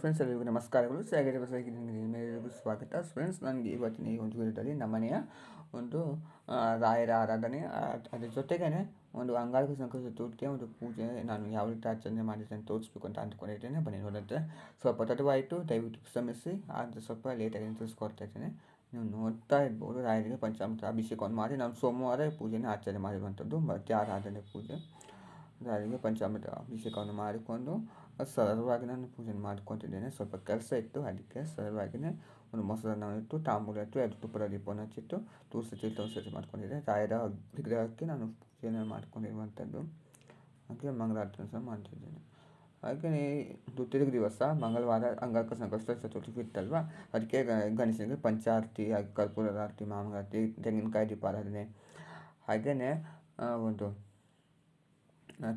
Friends ಎಲ್ಲರಿಗೂ ನಮಸ್ಕಾರಗಳು. ನಿಮಗೆಲ್ಲರಿಗೂ ಸ್ವಾಗತ. ಫ್ರೆಂಡ್ಸ್ ನನಗೆ ಇವತ್ತಿನ ಈ ಒಂದು ವಿಡಿಯೋದಲ್ಲಿ ನಮ್ಮನೆಯ ಒಂದು ರಾಯರ ಆರಾಧನೆ ಅದ್ರ ಜೊತೆಗೇ ಒಂದು ಅಂಗಾರಕ ಸಂಕಷ್ಟ ಚತುರ್ಥಿಯ ಒಂದು ಪೂಜೆ ನಾನು ಯಾವ ರೀತಿ ಆಚರಣೆ ಮಾಡಿದ್ದೇನೆ ತೋರಿಸ್ಬೇಕು ಅಂತ ಅಂದ್ಕೊಂಡಿದ್ದೇನೆ. ಬನ್ನಿ ನೋಡುತ್ತೆ ಸ್ವಲ್ಪ ತಡವಾಯಿತು, ದಯವಿಟ್ಟು ಕ್ಷಮಿಸಿ. ಆದರೆ ಸ್ವಲ್ಪ ಲೇಟಾಗಿ ತಿಳಿಸ್ಕೊಡ್ತಾ ಇದ್ದೇನೆ. ನೀವು ನೋಡ್ತಾ ಇರ್ಬೋದು, ರಾಯರಿಗೆ ಪಂಚಾಮೃತ ಅಭಿಷೇಕವನ್ನು ಮಾಡಿ. ನಾನು ಸೋಮವಾರ ಪೂಜೆನ ಆಚರಣೆ ಮಾಡಿರುವಂಥದ್ದು ಮಧ್ಯ ಆರಾಧನೆ ಪೂಜೆ. ರಾಯರಿಗೆ ಪಂಚಾಮೃತ ಅಭಿಷೇಕವನ್ನು ಮಾಡಿಕೊಂಡು ಸರಳವಾಗಿ ನಾನು ಪೂಜೆ ಮಾಡ್ಕೊತಿದ್ದೇನೆ ಸ್ವಲ್ಪ ಕೆಲಸ ಇತ್ತು, ಅದಕ್ಕೆ ಸರಳವಾಗಿಯೇ ಒಂದು ಮೊಸರನ್ನ ಇಟ್ಟು, ತಾಂಬೂಲ ಇಟ್ಟು, ಎರಡು ತುಪ್ಪದ ದೀಪವನ್ನು ಹಚ್ಚಿಟ್ಟು, ತುಳಸಿ ಚೀಲವನ್ನು ತುಳಸಿ ಮಾಡ್ಕೊಂಡಿದ್ದೆ. ರಾಯರ ವಿಗ್ರಹಕ್ಕೆ ನಾನು ಪೂಜೆಯನ್ನು ಮಾಡ್ಕೊಂಡಿರುವಂಥದ್ದು. ಹಾಗೆ ಮಂಗಳಾರತಿ ಸಹ ಮಾಡ್ತಿದ್ದೇನೆ. ಹಾಗೆಯೇ ತಿರುಗಿ ದಿವಸ, ಮಂಗಳವಾರ ಅಂಗಾರಕ ಸಂಕಷ್ಟ ಚತುರ್ಥಿ ಇತ್ತಲ್ವ? ಅದಕ್ಕೆ ಗಣೇಶನಿಗೆ ಪಂಚಾರತಿ ಹಾಗೆ ಕರ್ಪೂರದ ಆರತಿ ಮಾಮಗಾರತಿ ತೆಂಗಿನಕಾಯಿ ದೀಪಾರಾಧನೆ. ಹಾಗೆಯೇ ಒಂದು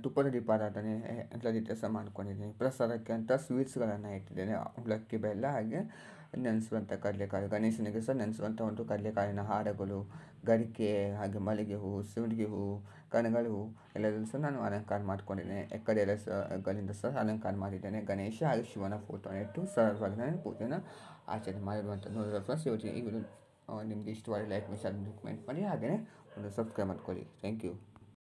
ತುಪ್ಪದ ದೀಪಾರಾಧನೆ ಎಲ್ಲ ಅಂತ ಸಹ ಮಾಡ್ಕೊಂಡಿದ್ದೀನಿ ಪ್ರಸಾದಕ್ಕೆ ಅಂತ ಸ್ವೀಟ್ಸ್ಗಳನ್ನು ಇಟ್ಟಿದ್ದೇನೆ. ಅವಲಕ್ಕಿ ಬೆಲ್ಲ ಹಾಗೆ ನೆನೆಸುವಂಥ ಕಡಲೆಕಾಳು. ಗಣೇಶನಿಗೆ ಸಹ ನೆನೆಸುವಂಥ ಒಂದು ಕಡಲೆಕಾಳಿನ ಹಾರಗಳು ಗರಿಕೆ, ಹಾಗೆ ಮಲ್ಲಿಗೆ ಹೂವು ಸಿಂಡಿಗೆ ಹೂವು ಕಣಗಳು ಹೂವು ಎಲ್ಲದನ್ನು ಸಹ ನಾನು ಅಲಂಕಾರ ಮಾಡ್ಕೊಂಡಿದ್ದೇನೆ. ಎಕ್ಕಡೆ ಎಲ್ಲ ಸಹಗಳಿಂದ ಸಹ ಅಲಂಕಾರ ಮಾಡಿದ್ದೇನೆ. ಗಣೇಶ ಹಾಗೆ ಶಿವನ ಫೋಟೋ ಇಟ್ಟು ಸರಳವಾಗಿ ನಾನು ಪೂಜೆನ ಆಚರಣೆ ಮಾಡಿರುವಂಥ ನೋಡಿದ್ರೆ ಫ್ರೆಂಡ್ಸ್ ಯೋಚನೆ ಈ ವಿಡಿಯೋ ನಿಮಗೆ ಇಷ್ಟವಾದ ಲೈಕ್ ಮಿಸ್ ಕಮೆಂಟ್ ಮಾಡಿ, ಹಾಗೆಯೇ ಒಂದು ಸಬ್ಸ್ಕ್ರೈಬ್ ಮಾಡ್ಕೊಳ್ಳಿ. Thank you